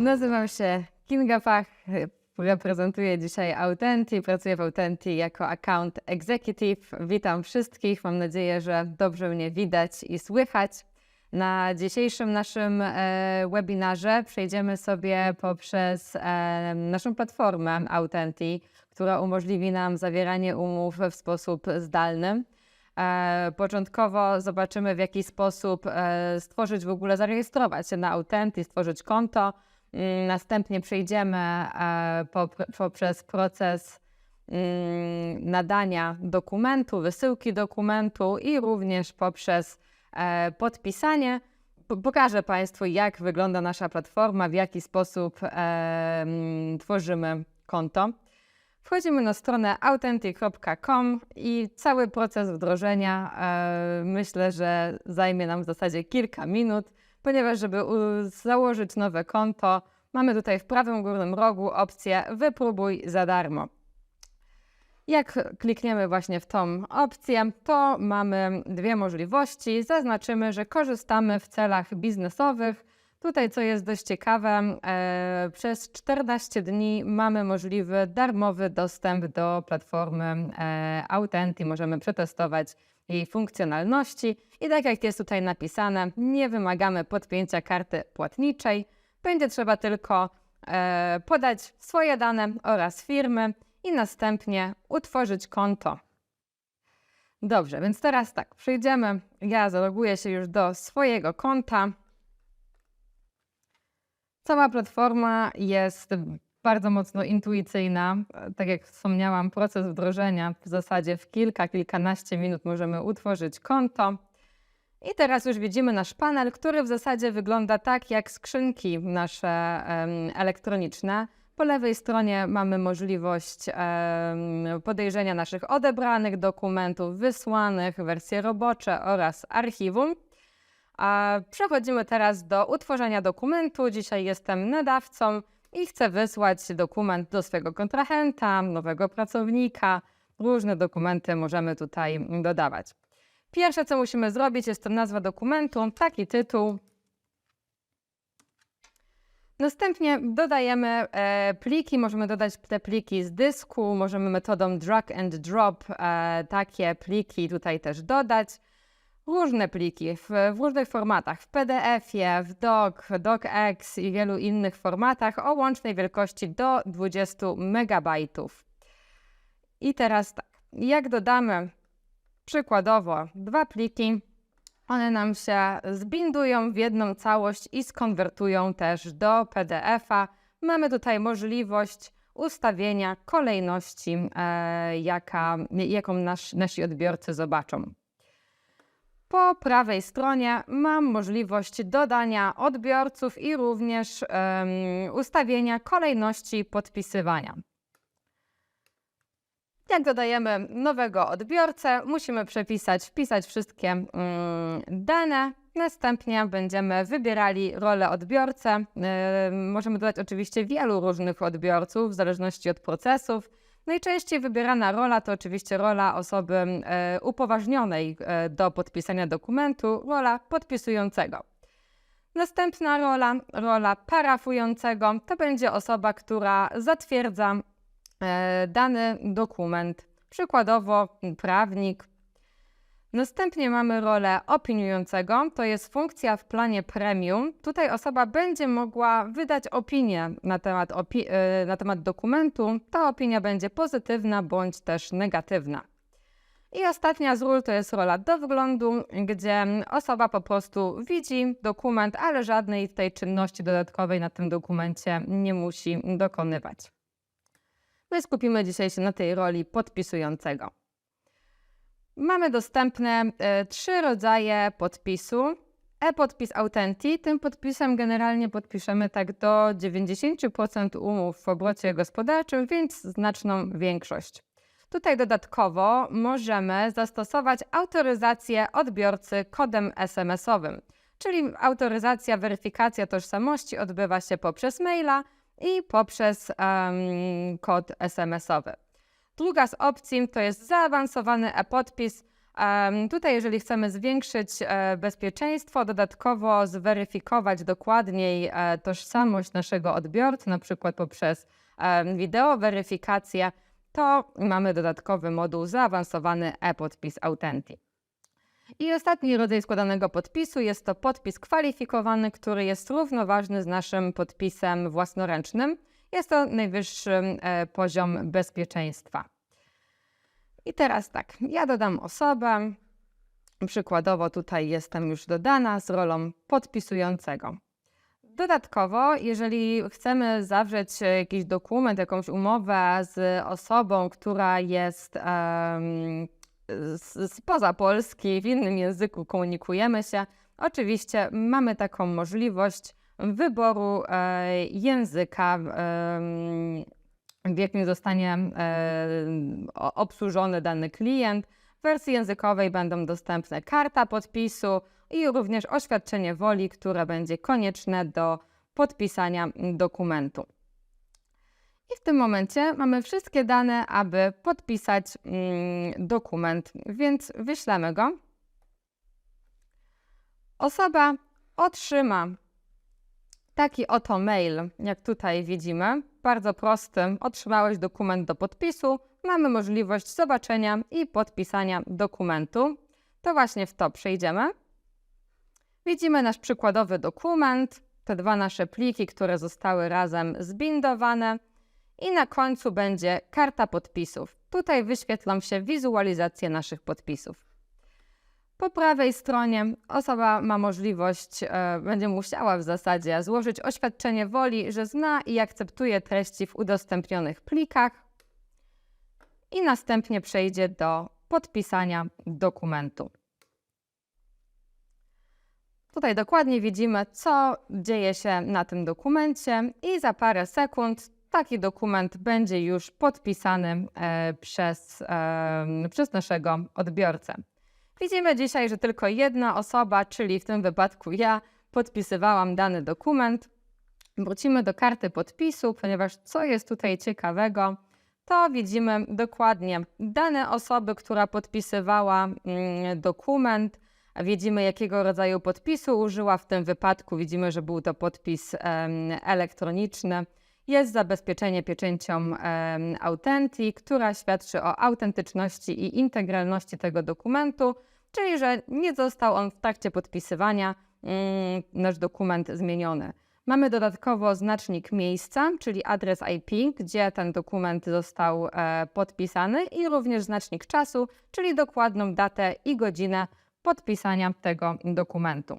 Nazywam się Kinga Pach, reprezentuję dzisiaj Authenty, pracuję w Authenty jako account executive. Witam wszystkich, mam nadzieję, że dobrze mnie widać i słychać. Na dzisiejszym naszym e, webinarze przejdziemy sobie poprzez e, naszą platformę Authenty, która umożliwi nam zawieranie umów w sposób zdalny. E, Początkowo zobaczymy, w jaki sposób stworzyć w ogóle, zarejestrować się na Autenty, stworzyć konto. Mm, Następnie przejdziemy e, popr- poprzez proces mm, nadania dokumentu, wysyłki dokumentu i również poprzez e, podpisanie. Po- Pokażę Państwu, jak wygląda nasza platforma, w jaki sposób e, mm, tworzymy konto. Wchodzimy na stronę authentic.com i cały proces wdrożenia myślę, że zajmie nam w zasadzie kilka minut, ponieważ żeby założyć nowe konto, mamy tutaj w prawym górnym rogu opcję wypróbuj za darmo. Jak klikniemy właśnie w tą opcję, to mamy dwie możliwości. Zaznaczymy, że korzystamy w celach biznesowych. Tutaj, co jest dość ciekawe, e, przez 14 dni mamy możliwy darmowy dostęp do platformy e, Authenti. Możemy przetestować jej funkcjonalności. I tak jak jest tutaj napisane, nie wymagamy podpięcia karty płatniczej. Będzie trzeba tylko e, podać swoje dane oraz firmy i następnie utworzyć konto. Dobrze, więc teraz tak, przejdziemy. Ja zaloguję się już do swojego konta. Cała platforma jest bardzo mocno intuicyjna. Tak jak wspomniałam, proces wdrożenia w zasadzie w kilka, kilkanaście minut możemy utworzyć konto. I teraz już widzimy nasz panel, który w zasadzie wygląda tak jak skrzynki nasze elektroniczne. Po lewej stronie mamy możliwość podejrzenia naszych odebranych dokumentów, wysłanych, wersje robocze oraz archiwum. Przechodzimy teraz do utworzenia dokumentu. Dzisiaj jestem nadawcą i chcę wysłać dokument do swojego kontrahenta, nowego pracownika. Różne dokumenty możemy tutaj dodawać. Pierwsze, co musimy zrobić, jest to nazwa dokumentu, taki tytuł. Następnie dodajemy e, pliki, możemy dodać te pliki z dysku, możemy metodą drag and drop e, takie pliki tutaj też dodać. Różne pliki w, w różnych formatach, w PDF-ie, w doc, docx i wielu innych formatach o łącznej wielkości do 20 MB. I teraz tak, jak dodamy przykładowo dwa pliki, one nam się zbindują w jedną całość i skonwertują też do PDF-a. Mamy tutaj możliwość ustawienia kolejności, e, jaka, jaką nasz, nasi odbiorcy zobaczą. Po prawej stronie mam możliwość dodania odbiorców i również em, ustawienia kolejności podpisywania. Jak dodajemy nowego odbiorcę, musimy przepisać, wpisać wszystkie mm, dane. Następnie będziemy wybierali rolę odbiorcę. Yy, możemy dodać oczywiście wielu różnych odbiorców w zależności od procesów. Najczęściej wybierana rola to oczywiście rola osoby e, upoważnionej e, do podpisania dokumentu, rola podpisującego. Następna rola, rola parafującego, to będzie osoba, która zatwierdza e, dany dokument, przykładowo prawnik. Następnie mamy rolę opiniującego, to jest funkcja w planie premium. Tutaj osoba będzie mogła wydać opinię na temat, opi- e, na temat dokumentu. Ta opinia będzie pozytywna bądź też negatywna. I ostatnia z ról to jest rola do wglądu, gdzie osoba po prostu widzi dokument, ale żadnej tej czynności dodatkowej na tym dokumencie nie musi dokonywać. My skupimy dzisiaj się na tej roli podpisującego. Mamy dostępne e, trzy rodzaje podpisu. E-podpis Authenty. Tym podpisem generalnie podpiszemy tak do 90% umów w obrocie gospodarczym, więc znaczną większość. Tutaj dodatkowo możemy zastosować autoryzację odbiorcy kodem SMS-owym, czyli autoryzacja, weryfikacja tożsamości odbywa się poprzez maila i poprzez em, kod SMS-owy. Druga z opcji to jest zaawansowany e-podpis, Tutaj, jeżeli chcemy zwiększyć e, bezpieczeństwo, dodatkowo zweryfikować dokładniej e, tożsamość naszego odbiorcy, na przykład poprzez em, wideo weryfikację, to mamy dodatkowy moduł zaawansowany e-podpis Authentic. I ostatni rodzaj składanego podpisu jest to podpis kwalifikowany, który jest równoważny z naszym podpisem własnoręcznym. Jest to najwyższy e, poziom bezpieczeństwa. I teraz tak, ja dodam osobę. Przykładowo tutaj jestem już dodana z rolą podpisującego. Dodatkowo, jeżeli chcemy zawrzeć jakiś dokument, jakąś umowę z osobą, która jest z, spoza Polski, w innym języku komunikujemy się, oczywiście mamy taką możliwość wyboru e, języka, w jakim zostanie obsłużony dany klient. W wersji językowej będą dostępne karta podpisu i również oświadczenie woli, które będzie konieczne do podpisania dokumentu. I w tym momencie mamy wszystkie dane, aby podpisać mm, dokument, więc wyślemy go. Osoba otrzyma taki oto mail, jak tutaj widzimy. Bardzo prosty. Otrzymałeś dokument do podpisu. Mamy możliwość zobaczenia i podpisania dokumentu. To właśnie w to przejdziemy. Widzimy nasz przykładowy dokument, te dwa nasze pliki, które zostały razem zbindowane. I na końcu będzie karta podpisów. Tutaj wyświetlą się wizualizacje naszych podpisów. Po prawej stronie osoba ma możliwość, e, będzie musiała w zasadzie złożyć oświadczenie woli, że zna i akceptuje treści w udostępnionych plikach i następnie przejdzie do podpisania dokumentu. Tutaj dokładnie widzimy, co dzieje się na tym dokumencie, i za parę sekund taki dokument będzie już podpisany e, przez, e, przez naszego odbiorcę. Widzimy dzisiaj, że tylko jedna osoba, czyli w tym wypadku ja, podpisywałam dany dokument. Wrócimy do karty podpisu, ponieważ co jest tutaj ciekawego, to widzimy dokładnie dane osoby, która podpisywała mm, dokument. Widzimy, jakiego rodzaju podpisu użyła. W tym wypadku widzimy, że był to podpis elektroniczny. Jest zabezpieczenie pieczęcią Authentic, która świadczy o autentyczności i integralności tego dokumentu, czyli że nie został on w trakcie podpisywania mm, nasz dokument zmieniony. Mamy dodatkowo znacznik miejsca, czyli adres IP, gdzie ten dokument został e, podpisany, i również znacznik czasu, czyli dokładną datę i godzinę podpisania tego dokumentu.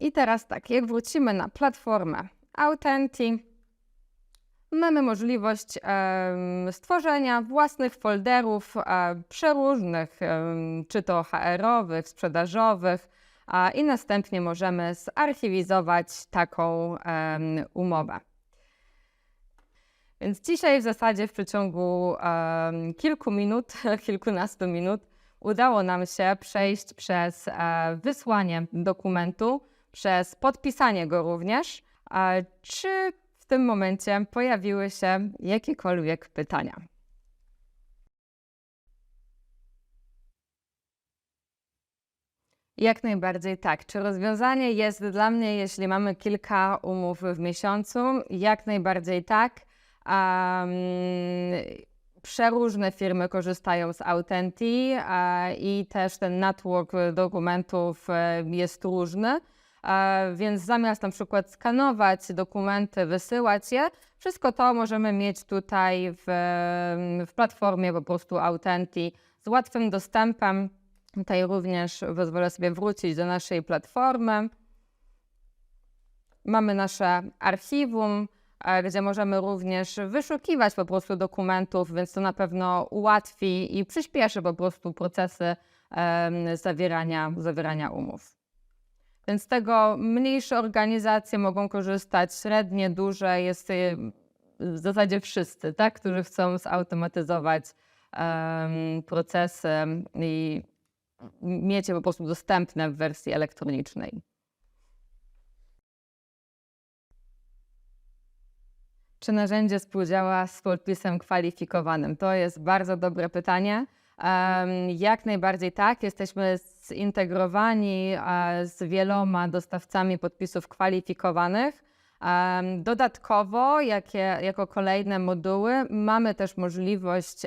I teraz tak, jak wrócimy na platformę Authentic, mamy możliwość stworzenia własnych folderów e, przeróżnych, czy to HR-owych, sprzedażowych, i następnie możemy zarchiwizować taką umowę. Więc dzisiaj w zasadzie w przeciągu kilku minut, kilkunastu minut udało nam się przejść przez e, wysłanie dokumentu, przez podpisanie go również. Czy tym momencie pojawiły się jakiekolwiek pytania? Jak najbardziej tak. Czy rozwiązanie jest dla mnie, jeśli mamy kilka umów w miesiącu? Jak najbardziej tak. Um, przeróżne firmy korzystają z Authentic e, i też ten network dokumentów e, jest różny. Więc zamiast na przykład skanować dokumenty, wysyłać je, wszystko to możemy mieć tutaj w, w platformie po prostu Authentic z łatwym dostępem. Tutaj również pozwolę sobie wrócić do naszej platformy. Mamy nasze archiwum, e, gdzie możemy również wyszukiwać po prostu dokumentów, więc to na pewno ułatwi i przyspieszy po prostu procesy zawierania, zawierania umów. Więc z tego mniejsze organizacje mogą korzystać, średnie, duże, jest y, w zasadzie wszyscy, tak, którzy chcą zautomatyzować em, procesy i mieć je po prostu dostępne w wersji elektronicznej. Czy narzędzie współdziała z podpisem kwalifikowanym? To jest bardzo dobre pytanie. Jak najbardziej tak, jesteśmy zintegrowani e, z wieloma dostawcami podpisów kwalifikowanych. Dodatkowo, jakie, jako kolejne moduły, mamy też możliwość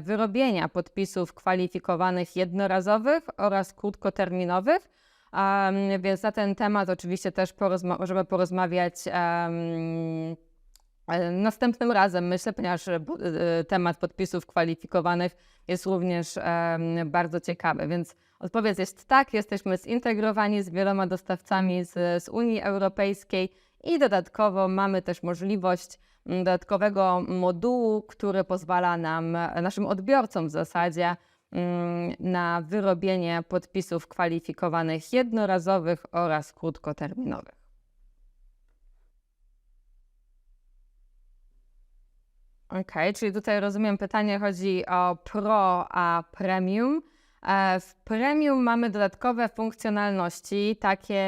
wyrobienia podpisów kwalifikowanych jednorazowych oraz krótkoterminowych. Więc na ten temat oczywiście też porozma- możemy porozmawiać Następnym razem, myślę, ponieważ e, e, temat podpisów kwalifikowanych jest również bardzo ciekawy. Więc odpowiedź jest tak, jesteśmy zintegrowani z wieloma dostawcami z, z Unii Europejskiej i dodatkowo mamy też możliwość mm, dodatkowego modułu, który pozwala nam, e, naszym odbiorcom w zasadzie, mm, na wyrobienie podpisów kwalifikowanych jednorazowych oraz krótkoterminowych. Okej, czyli tutaj rozumiem pytanie chodzi o Pro a Premium. E, W Premium mamy dodatkowe funkcjonalności, takie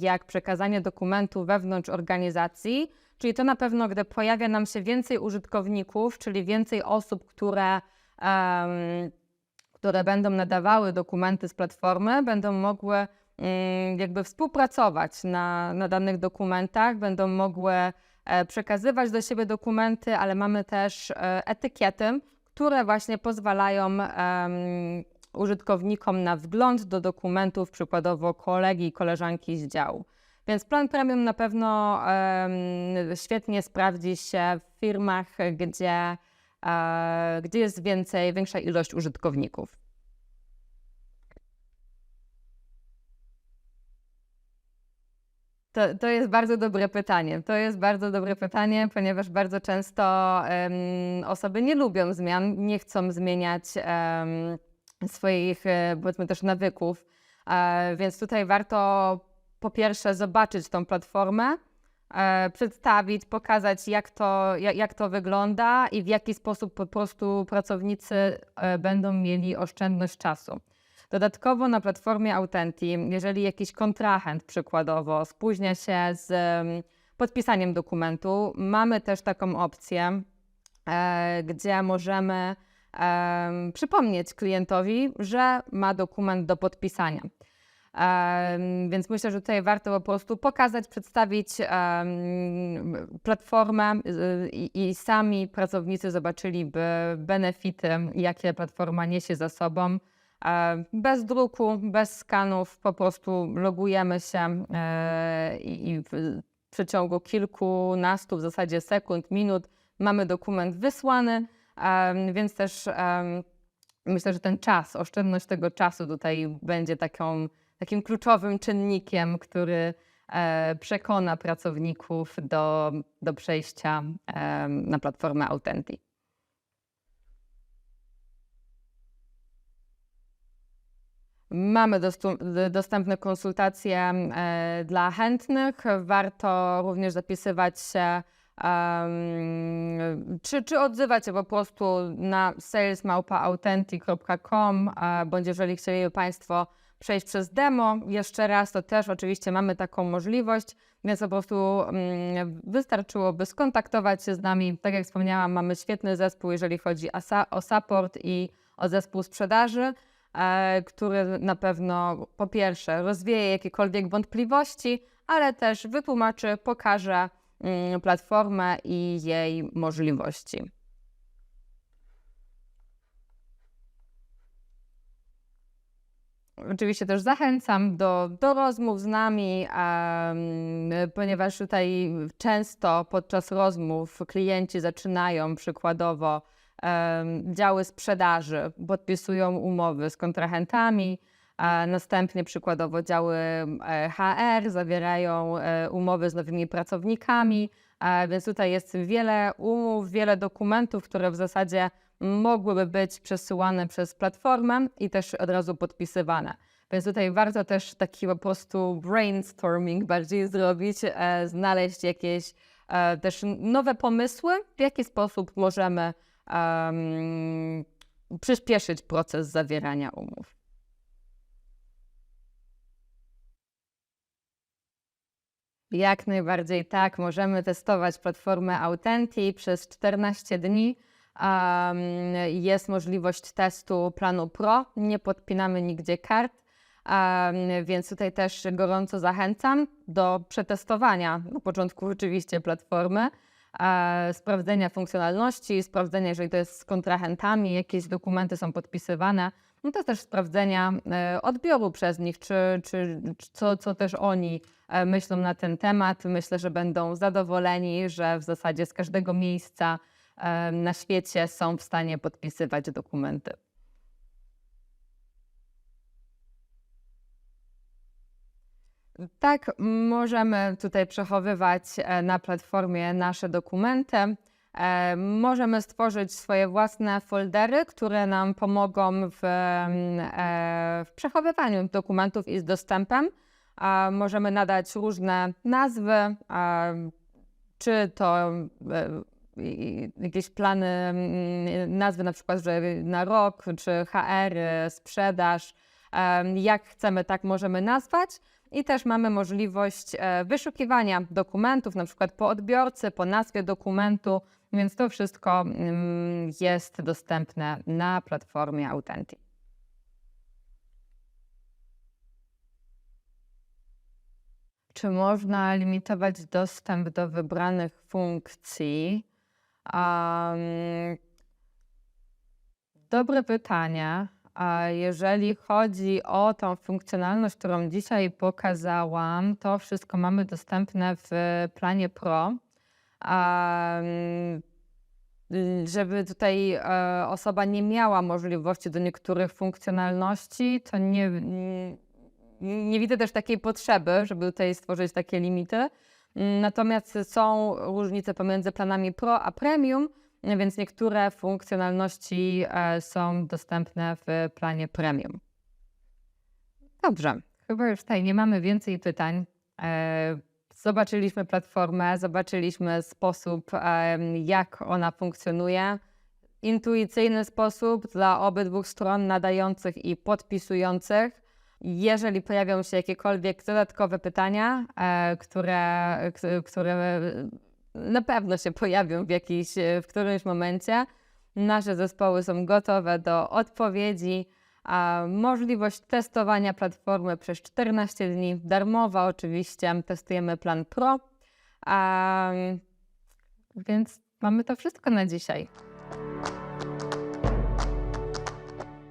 jak przekazanie dokumentu wewnątrz organizacji, czyli to na pewno, gdy pojawia nam się więcej użytkowników, czyli więcej osób, które, które będą nadawały dokumenty z platformy, będą mogły mm, jakby współpracować na, na danych dokumentach, będą mogły przekazywać do siebie dokumenty, ale mamy też e, etykiety, które właśnie pozwalają użytkownikom na wgląd do dokumentów, przykładowo kolegi i koleżanki z działu. Więc plan premium na pewno świetnie sprawdzi się w firmach, gdzie, e, gdzie jest więcej, większa ilość użytkowników. To, to jest bardzo dobre pytanie. To jest bardzo dobre pytanie, ponieważ bardzo często em, osoby nie lubią zmian, nie chcą zmieniać em, swoich, e, powiedzmy też nawyków. E, więc tutaj warto po pierwsze zobaczyć tą platformę, e, przedstawić, pokazać jak to, jak, jak to wygląda i w jaki sposób po prostu pracownicy e, będą mieli oszczędność czasu. Dodatkowo na platformie Autenti, jeżeli jakiś kontrahent przykładowo spóźnia się z em, podpisaniem dokumentu, mamy też taką opcję, e, gdzie możemy em, przypomnieć klientowi, że ma dokument do podpisania. Więc myślę, że tutaj warto po prostu pokazać, przedstawić platformę i sami pracownicy zobaczyliby benefity, jakie platforma niesie za sobą. E, Bez druku, bez skanów, po prostu logujemy się e, i w przeciągu kilkunastu w zasadzie sekund, minut mamy dokument wysłany, em, więc też myślę, że ten czas, oszczędność tego czasu tutaj będzie taką, takim kluczowym czynnikiem, który e, przekona pracowników do, do przejścia na platformę Authentic. Mamy dostępne konsultacje e, dla chętnych. Warto również zapisywać się, czy, czy odzywać się po prostu na salesmałpaauthentic.com, e, bądź jeżeli chcieliby Państwo przejść przez demo jeszcze raz, to też oczywiście mamy taką możliwość, więc po prostu mm, wystarczyłoby skontaktować się z nami. Tak jak wspomniałam, mamy świetny zespół, jeżeli chodzi o, support i o zespół sprzedaży który na pewno po pierwsze rozwieje jakiekolwiek wątpliwości, ale też wytłumaczy, pokaże mm, platformę i jej możliwości. Oczywiście też zachęcam do, do rozmów z nami, ponieważ tutaj często podczas rozmów klienci zaczynają przykładowo działy sprzedaży, podpisują umowy z kontrahentami, a następnie przykładowo działy e, HR zawierają e, umowy z nowymi pracownikami, e, więc tutaj jest wiele umów, wiele dokumentów, które w zasadzie mogłyby być przesyłane przez platformę i też od razu podpisywane. Więc tutaj warto też taki po prostu brainstorming bardziej zrobić, znaleźć jakieś też nowe pomysły, w jaki sposób możemy em, przyspieszyć proces zawierania umów. Jak najbardziej tak, możemy testować platformę Authentic przez 14 dni. Em, Jest możliwość testu planu Pro, nie podpinamy nigdzie kart, em, więc tutaj też gorąco zachęcam do przetestowania na początku oczywiście platformy, sprawdzenia funkcjonalności, sprawdzenia, jeżeli to jest z kontrahentami, jakieś dokumenty są podpisywane, no to też sprawdzenia e, odbioru przez nich, czy, czy, czy co, co też oni e, myślą na ten temat. Myślę, że będą zadowoleni, że w zasadzie z każdego miejsca e, na świecie są w stanie podpisywać dokumenty. Tak, możemy tutaj przechowywać e, na platformie nasze dokumenty. E, Możemy stworzyć swoje własne foldery, które nam pomogą w, mm, e, w przechowywaniu dokumentów i z dostępem. Możemy nadać różne nazwy, czy to jakieś plany, mm, nazwy na przykład, że na rok, czy HR, sprzedaż. Jak chcemy, tak możemy nazwać. I też mamy możliwość e, wyszukiwania dokumentów, na przykład po odbiorcy, po nazwie dokumentu, więc to wszystko mm, jest dostępne na platformie Authentic. Czy można limitować dostęp do wybranych funkcji? Um, dobre pytanie. A jeżeli chodzi o tą funkcjonalność, którą dzisiaj pokazałam, to wszystko mamy dostępne w planie Pro. Y, żeby tutaj e, osoba nie miała możliwości do niektórych funkcjonalności, to nie, nie, widzę też takiej potrzeby, żeby tutaj stworzyć takie limity. Natomiast są różnice pomiędzy planami Pro a Premium, więc niektóre funkcjonalności e, są dostępne w planie Premium. Dobrze, chyba już tutaj nie mamy więcej pytań. E, Zobaczyliśmy platformę, zobaczyliśmy sposób, em, jak ona funkcjonuje. Intuicyjny sposób dla obydwu stron nadających i podpisujących. Jeżeli pojawią się jakiekolwiek dodatkowe pytania, e, które, które na pewno się pojawią w, jakiś, w którymś momencie, nasze zespoły są gotowe do odpowiedzi. A możliwość testowania platformy przez 14 dni, darmowa oczywiście, testujemy plan Pro. A, więc mamy to wszystko na dzisiaj.